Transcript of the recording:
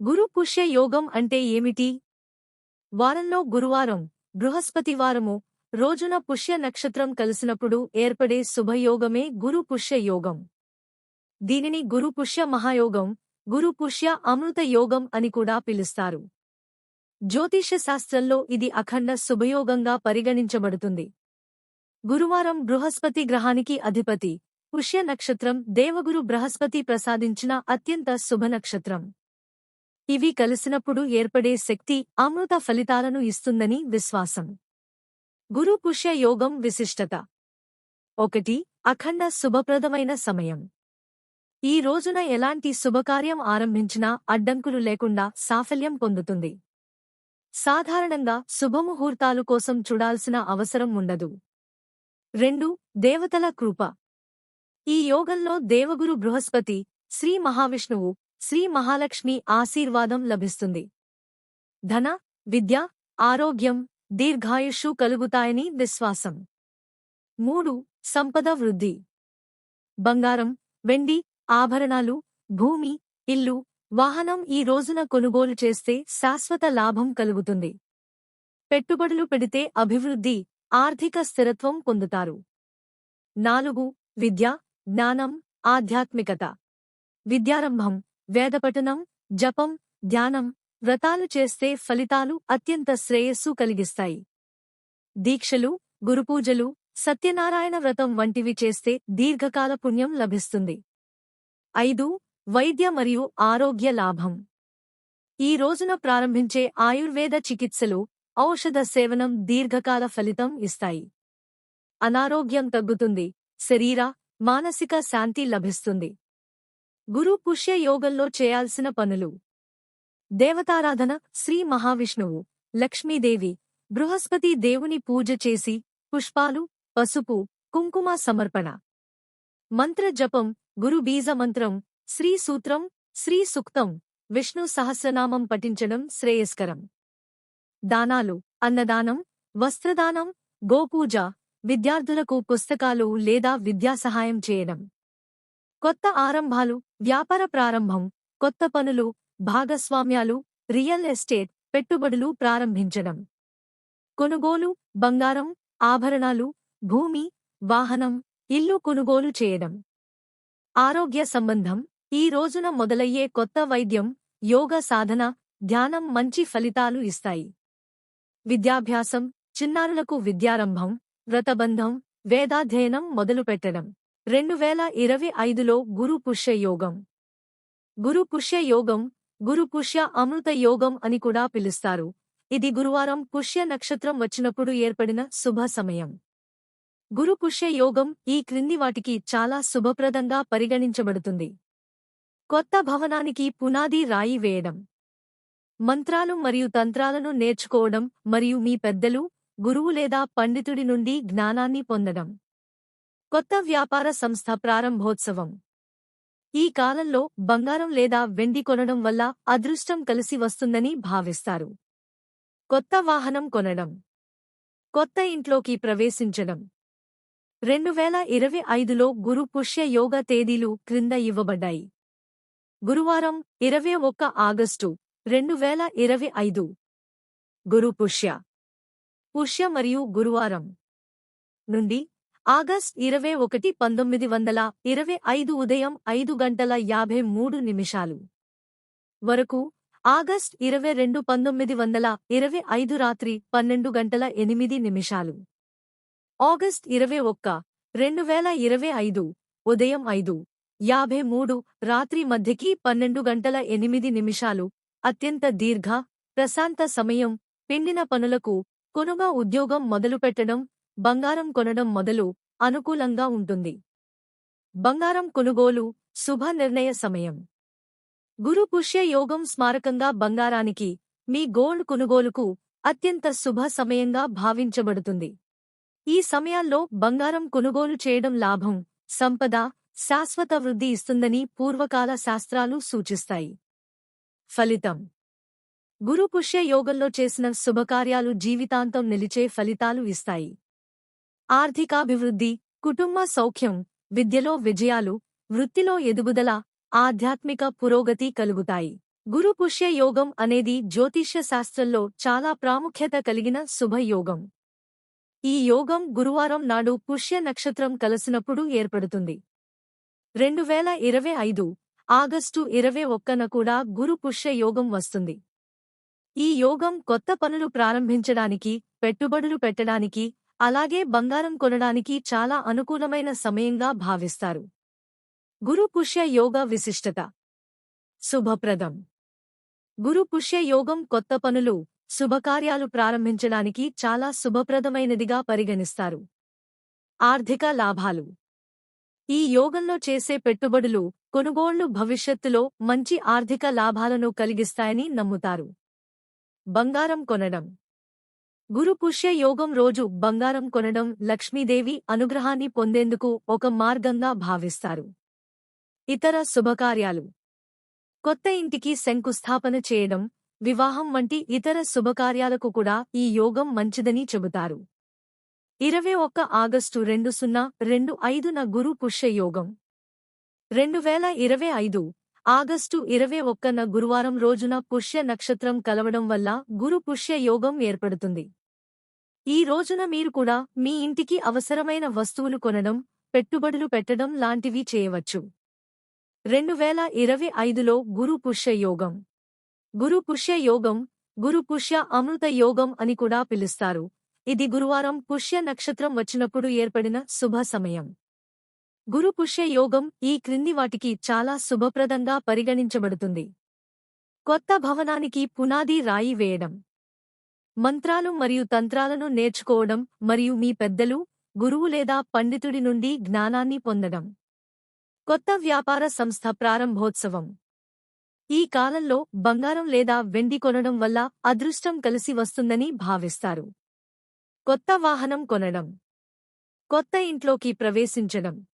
గురు పుష్య యోగం అంటే ఏమిటి? వారంలో గురువారం బృహస్పతివారము రోజున పుష్య నక్షత్రం కలిసినప్పుడు ఏర్పడే శుభయోగమే గురు పుష్య యోగం. దీనిని గురు పుష్య మహాయోగం గురు పుష్య అమృత యోగం అని కూడా పిలుస్తారు. జ్యోతిష శాస్త్రంలో ఇది అఖండ శుభయోగంగా పరిగణించబడుతుంది. గురువారం బృహస్పతి గ్రహానికి అధిపతి పుష్య నక్షత్రం దేవగురు బృహస్పతి ప్రసాదించిన అత్యంత శుభ నక్షత్రం. ఇవి కలిసినప్పుడు ఏర్పడే శక్తి అమృత ఫలితాలను ఇస్తుందని విశ్వాసం. గురుపుష్య యోగం విశిష్టత. ఒకటి అఖండ శుభప్రదమైన సమయం. ఈ రోజున ఎలాంటి శుభకార్యం ఆరంభించినా అడ్డంకులు లేకుండా సాఫల్యం పొందుతుంది. సాధారణంగా శుభముహూర్తాలు కోసం చూడాల్సిన అవసరం ఉండదు. రెండు దేవతల కృప. ఈ యోగంలో దేవగురు బృహస్పతి శ్రీ మహావిష్ణువు శ్రీ మహాలక్ష్మి ఆశీర్వాదం లభిస్తుంది. ధన విద్య ఆరోగ్యం దీర్ఘాయుషు కలుగుతాయని విశ్వాసం. మూడు సంపద వృద్ధి. బంగారం వెండి ఆభరణాలు భూమి ఇల్లు వాహనం ఈ రోజున కొనుగోలు చేస్తే శాశ్వత లాభం కలుగుతుంది. పెట్టుబడులు పెడితే అభివృద్ధి ఆర్థిక స్థిరత్వం పొందుతారు. నాలుగు విద్య జ్ఞానం ఆధ్యాత్మికత. విద్యారంభం. వేదపఠనం జపం ధ్యానం వ్రతాలు చేస్తే ఫలితాలు అత్యంత శ్రేయస్సు కలిగిస్తాయి. దీక్షలు గురుపూజలు సత్యనారాయణ వ్రతం వంటివి చేస్తే దీర్ఘకాల పుణ్యం లభిస్తుంది. ఐదు వైద్య మరియు ఆరోగ్య లాభం. ఈ రోజున ప్రారంభించే ఆయుర్వేద చికిత్సలు ఔషధ సేవనం దీర్ఘకాల ఫలితం ఇస్తాయి. అనారోగ్యం తగ్గుతుంది శరీర మానసిక శాంతి లభిస్తుంది. గురు పుష్య యోగంలో చేయాల్సిన పనులు. దేవతారాధన శ్రీ మహావిష్ణువు లక్ష్మీదేవి బృహస్పతి దేవుని పూజ చేసి పుష్పాలు పసుపు కుంకుమ సమర్పణ. మంత్ర జపం గురు బీజ మంత్రం శ్రీ సూత్రం శ్రీ సుక్తం విష్ణు సహస్రనామం పఠించడం శ్రేయస్కరం. దానాలు అన్నదానం వస్త్రదానం గోపూజ విద్యార్థులకు పుస్తకాలు లేదా విద్యా సహాయం చేయడం. కొత్త ఆరంభాలు వ్యాపార ప్రారంభం కొత్త పనులు భాగస్వామ్యాలు రియల్ ఎస్టేట్ పెట్టుబడులు ప్రారంభించడం. కొనుగోలు బంగారం ఆభరణాలు భూమి వాహనం ఇల్లు కొనుగోలు చేయడం. ఆరోగ్య సంబంధం ఈ రోజున మొదలయ్యే కొత్త వైద్యం యోగ సాధన ధ్యానం మంచి ఫలితాలు ఇస్తాయి. విద్యాభ్యాసం చిన్నారులకు విద్యారంభం వ్రతబంధం వేదాధ్యయనం మొదలుపెట్టడం. రెండు వేల ఇరవై ఐదులో గురు పుష్య యోగం. గురు పుష్య యోగం గురు పుష్య అమృత యోగం అని కూడా పిలుస్తారు. ఇది గురువారం పుష్య నక్షత్రం వచ్చినప్పుడు ఏర్పడిన శుభ సమయం. గురు పుష్య యోగం ఈ క్రింది వాటికి చాలా శుభప్రదంగా పరిగణించబడుతుంది. కొత్త భవనానికి పునాది రాయి వేయడం. మంత్రాలు మరియు తంత్రాలను నేర్చుకోవడం మరియు మీ పెద్దలు గురువు లేదా పండితుడి నుండి జ్ఞానాన్ని పొందడం. కొత్త వ్యాపార సంస్థ ప్రారంభోత్సవం. ఈ కాలంలో బంగారం లేదా వెండి కొనడం వల్ల అదృష్టం కలిసి వస్తుందని భావిస్తారు. కొత్త వాహనం కొనడం. కొత్త ఇంట్లోకి ప్రవేశించడం. రెండు వేల ఇరవై ఐదులో గురు పుష్య యోగ తేదీలు క్రింద ఇవ్వబడ్డాయి. గురువారం ఇరవై ఒక్క ఆగస్టు రెండు వేల ఇరవై ఐదు. గురు పుష్య. పుష్య మరియు గురువారం. నుండి ఆగస్ట్ ఇరవై ఒకటి పంతొమ్మిది వందల ఇరవై ఐదు ఉదయం ఐదు గంటల యాభై మూడు నిమిషాలు వరకు ఆగస్ట్ ఇరవై రెండు పంతొమ్మిది వందల ఇరవై ఐదు రాత్రి పన్నెండు గంటల ఎనిమిది నిమిషాలు ఆగస్ట్ ఇరవై ఒక్క రెండు వేల ఇరవై ఐదు ఉదయం ఐదు యాభై మూడు రాత్రి మధ్యకి పన్నెండు గంటల ఎనిమిది నిమిషాలు అత్యంత దీర్ఘ ప్రశాంత సమయం పిండిన పనులకు కొనుగా ఉద్యోగం మొదలుపెట్టడం బంగారం కొనడం మొదలు అనుకూలంగా ఉంటుంది. బంగారం కొనుగోలు శుభ నిర్ణయ సమయం. గురు పుష్య యోగం స్మారకంగా బంగారానికి మీ గోల్డ్ కొనుగోలుకు అత్యంత శుభ సమయంగా భావించబడుతుంది. ఈ సమయాల్లో బంగారం కొనుగోలు చేయడం లాభం సంపద శాశ్వత వృద్ధి ఇస్తుందని పూర్వకాల శాస్త్రాలు సూచిస్తాయి. ఫలితం. గురు పుష్య యోగంలో చేసిన శుభకార్యాలు జీవితాంతం నిలిచే ఫలితాలు ఇస్తాయి. ఆర్థికాభివృద్ధి కుటుంబ సౌఖ్యం విద్యలో విజయాలు వృత్తిలో ఎదుగుదల ఆధ్యాత్మిక పురోగతి కలుగుతాయి. గురు పుష్య యోగం అనేది జ్యోతిష్య శాస్త్రంలో చాలా ప్రాముఖ్యత కలిగిన శుభయోగం ఈ యోగం గురువారం నాడు పుష్య నక్షత్రం కలిసినప్పుడు ఏర్పడుతుంది. రెండు వేల ఇరవై ఐదు ఆగస్టు ఇరవై ఒక్కన కూడా గురు పుష్య యోగం వస్తుంది. ఈ యోగం కొత్త పనులు ప్రారంభించడానికి పెట్టుబడులు పెట్టడానికి అలాగే బంగారం కొనడానికి చాలా అనుకూలమైన సమయంగా భావిస్తారు. గురు పుష్య యోగ విశిష్టత. శుభప్రదం. గురు పుష్య యోగం కొత్త పనులు శుభకార్యాలు ప్రారంభించడానికి చాలా శుభప్రదమైనదిగా పరిగణిస్తారు. ఆర్థిక లాభాలు. ఈ యోగంలో చేసే పెట్టుబడులు కొనుగోళ్ళు భవిష్యత్తులో మంచి ఆర్థిక లాభాలను కలిగిస్తాయని నమ్ముతారు. బంగారం కొనడం. గురు పుష్య యోగం రోజు బంగారం కొనడం లక్ష్మీదేవి అనుగ్రహాన్ని పొందేందుకు ఒక మార్గంగా భావిస్తారు. ఇతర శుభకార్యాలు. కొత్త ఇంటికి శంకుస్థాపన చేయడం వివాహం వంటి ఇతర శుభకార్యాలకు కూడా ఈ యోగం మంచిదని చెబుతారు. ఇరవై ఒక్క ఆగస్టు రెండు సున్నా రెండు ఐదున గురు పుష్య యోగం. రెండు వేల ఇరవై ఐదు ఆగస్టు ఇరవై ఒక్కన గురువారం రోజున పుష్య నక్షత్రం కలవడం వల్ల గురు పుష్య యోగం ఏర్పడుతుంది. ఈ రోజున మీరు కూడా మీ ఇంటికి అవసరమైన వస్తువులు కొనడం పెట్టుబడులు పెట్టడం లాంటివి చేయవచ్చు. రెండు వేల ఇరవై ఐదులో గురు పుష్య యోగం. గురు పుష్య యోగం గురు పుష్య అమృత యోగం అని కూడా పిలుస్తారు. ఇది గురువారం పుష్య నక్షత్రం వచ్చినప్పుడు ఏర్పడిన శుభ సమయం. గురు పుష్య యోగం ఈ క్రింది వాటికి చాలా శుభప్రదంగా పరిగణించబడుతుంది. కొత్త భవనానికి పునాది రాయి వేయడం. మంత్రాలు మరియు తంత్రాలను నేర్చుకోవడం మరియు మీ పెద్దలు గురువు లేదా పండితుడి నుండి జ్ఞానాన్ని పొందడం. కొత్త వ్యాపార సంస్థ ప్రారంభోత్సవం. ఈ కాలంలో బంగారం లేదా వెండి కొనడం వల్ల అదృష్టం కలిసి వస్తుందని భావిస్తారు. కొత్త వాహనం కొనడం. కొత్త ఇంట్లోకి ప్రవేశించడం.